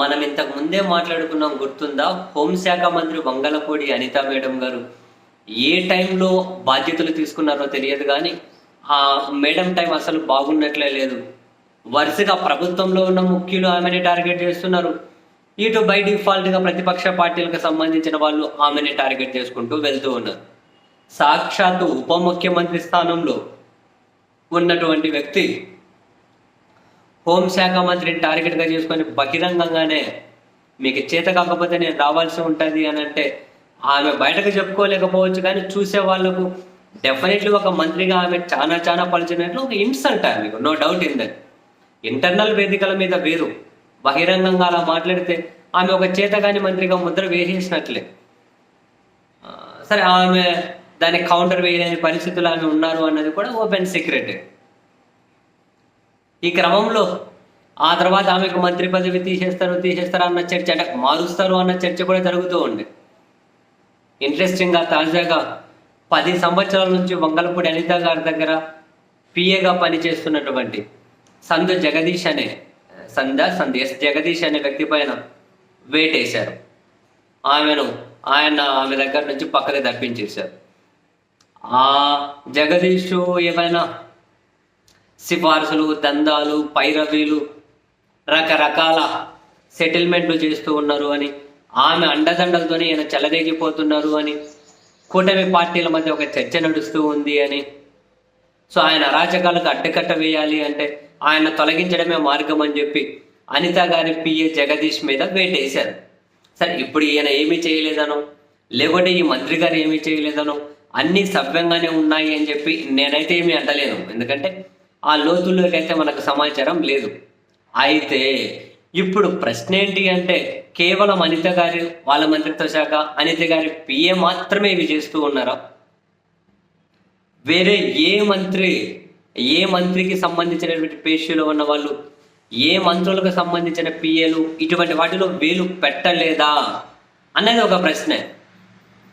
మనం ఇంతకు ముందే మాట్లాడుకున్నాం గుర్తుందా? హోంశాఖ మంత్రి వంగలపూడి అనిత మేడం గారు. ఏ టైంలో బాధ్యతలు తీసుకున్నారో తెలియదు కానీ ఆ మేడం టైం అసలు బాగున్నట్లే లేదు. వరుసగా ప్రభుత్వంలో ఉన్న ముఖ్యులు ఆమెని టార్గెట్ చేస్తున్నారు. ఇటు బై డిఫాల్ట్గా ప్రతిపక్ష పార్టీలకు సంబంధించిన వాళ్ళు ఆమెని టార్గెట్ చేసుకుంటూ వెళ్తూ ఉన్నారు. సాక్షాత్తు ఉప ముఖ్యమంత్రి స్థానంలో ఉన్నటువంటి వ్యక్తి హోంశాఖ మంత్రిని టార్గెట్గా చేసుకొని బహిరంగంగానే మీకు చేత కాకపోతే నేను రావాల్సి ఉంటుంది అని అంటే ఆమె బయటకు చెప్పుకోలేకపోవచ్చు కానీ చూసే వాళ్ళకు డెఫినెట్లీ ఒక మంత్రిగా ఆమె చాలా చాలా పలిచినట్లు ఒక ఇన్సల్ట్ అంటారు మీకు. No doubt in that internal వేదికల మీద వేరు. బహిరంగంగా అలా మాట్లాడితే ఆమె ఒక చేతగాని మంత్రిగా ముద్ర వేసేసినట్లే. సరే ఆమె దానికి కౌంటర్ వేయలేని పరిస్థితులు ఆమె ఉన్నారు అన్నది కూడా ఓపెన్ సీక్రెట్ ఈ క్రమంలో ఆ తర్వాత ఆమెకు మంత్రి పదవి తీసేస్తారు తీసేస్తారు అన్న చర్చ అంటే మారుస్తారు అన్న చర్చ కూడా జరుగుతూ ఉంది. ఇంట్రెస్టింగ్గా తాజాగా పది సంవత్సరాల నుంచి వంగలపూడి అనిత గారి దగ్గర పిఏగా పనిచేస్తున్నటువంటి సందు జగదీష్ అనే సంద సంద్ ఎస్ జగదీష్ అనే వ్యక్తి పైన వేటేశారు. ఆమెను ఆయన ఆమె దగ్గర నుంచి పక్కకి తప్పించేశారు ఆ జగదీష్ ఏమైనా సిఫార్సులు దందాలు పైరవీలు రకరకాల సెటిల్మెంట్లు చేస్తూ ఉన్నారు అని ఆమె అండదండలతోనే ఈయన చెలరేగిపోతున్నారు అని కూటమి పార్టీల మధ్య ఒక చర్చ నడుస్తూ ఉంది అని. సో ఆయన అరాచకాలకు అడ్డుకట్ట వేయాలి అంటే ఆయన తొలగించడమే మార్గం అని చెప్పి అనిత గారి పిఏ జగదీష్ మీద వేటేశారు. సరే ఇప్పుడు ఈయన ఏమీ చేయలేదనో లేకుంటే ఈ మంత్రి గారు ఏమీ చేయలేదనో అన్నీ సవ్యంగానే ఉన్నాయి అని చెప్పి నేనైతే ఏమీ అంటలేను. ఎందుకంటే ఆ లోతుల్లోకైతే అయితే మనకు సమాచారం లేదు. అయితే ఇప్పుడు ప్రశ్న ఏంటి అంటే కేవలం అనిత గారి వాళ్ళ మంత్రిత్వ శాఖ అనిత గారి పిఏ మాత్రమే ఇవి చేస్తూ ఉన్నారా? వేరే ఏ మంత్రి ఏ మంత్రికి సంబంధించినటువంటి పేషీలో ఉన్న వాళ్ళు ఏ మంత్రులకు సంబంధించిన పిఏలు ఇటువంటి వాటిలో వేలు పెట్టలేదా? అనేది ఒక ప్రశ్న.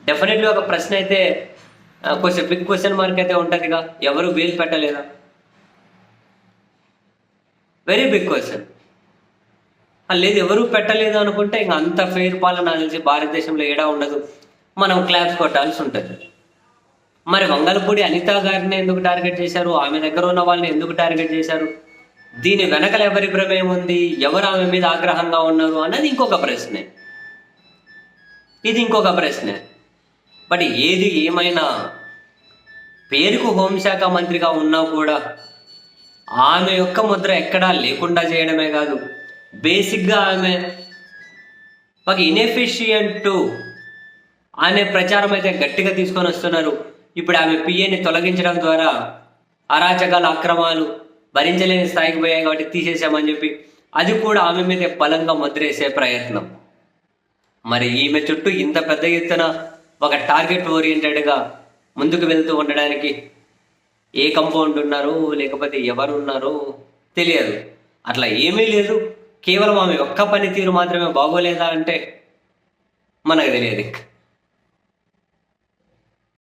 డెఫినెట్లీ ఒక ప్రశ్న అయితే కొంచెం బిగ్ క్వశ్చన్ మార్క్ అయితే ఉంటుందిగా. ఎవరు వేలు పెట్టలేదా? వెరీ బిగ్ క్వశ్చన్ లేదు ఎవరు పెట్టలేదు అనుకుంటే ఇంకా అంత ఫెయిర్ పాలన తెలిసి భారతదేశంలో ఏడా ఉండదు. మనం క్లాప్స్ కొట్టాల్సి ఉంటుంది. మరి వంగలపూడి అనిత గారిని ఎందుకు టార్గెట్ చేశారు? ఆమె దగ్గర ఉన్న వాళ్ళని ఎందుకు టార్గెట్ చేశారు? దీని వెనకల ఎవరి ప్రమేయం ఉంది? ఎవరు ఆమె మీద ఆగ్రహంగా ఉన్నారు అన్నది ఇంకొక ప్రశ్నే. ఇది ఇంకొక ప్రశ్నే. బట్ ఏది ఏమైనా పేరుకు హోంశాఖ మంత్రిగా ఉన్నా కూడా ఆమె యొక్క ముద్ర ఎక్కడా లేకుండా చేయడమే కాదు. బేసిక్గా ఆమె ఒక ఇన్ఎఫిషియంట్ అనే ప్రచారం అయితే గట్టిగా తీసుకొని వస్తున్నారు. ఇప్పుడు ఆమె పిఏని తొలగించడం ద్వారా అరాచకాల అక్రమాలు భరించలేని స్థాయికి పోయాయి కాబట్టి తీసేసామని చెప్పి అది కూడా ఆమె మీద బలంగా ముద్రేసే ప్రయత్నం. మరి ఈమె చుట్టూ ఇంత పెద్ద ఎత్తున ఒక టార్గెట్ ఓరియంటెడ్గా ముందుకు వెళ్తూ ఉండడానికి ఏ కంపౌండ్ ఉన్నారో లేకపోతే ఎవరు ఉన్నారో తెలియదు. అట్లా ఏమీ లేదు. కేవలం ఆమె ఒక్క పనితీరు మాత్రమే బాగోలేదా అంటే మనకు తెలియదు. ఇంకా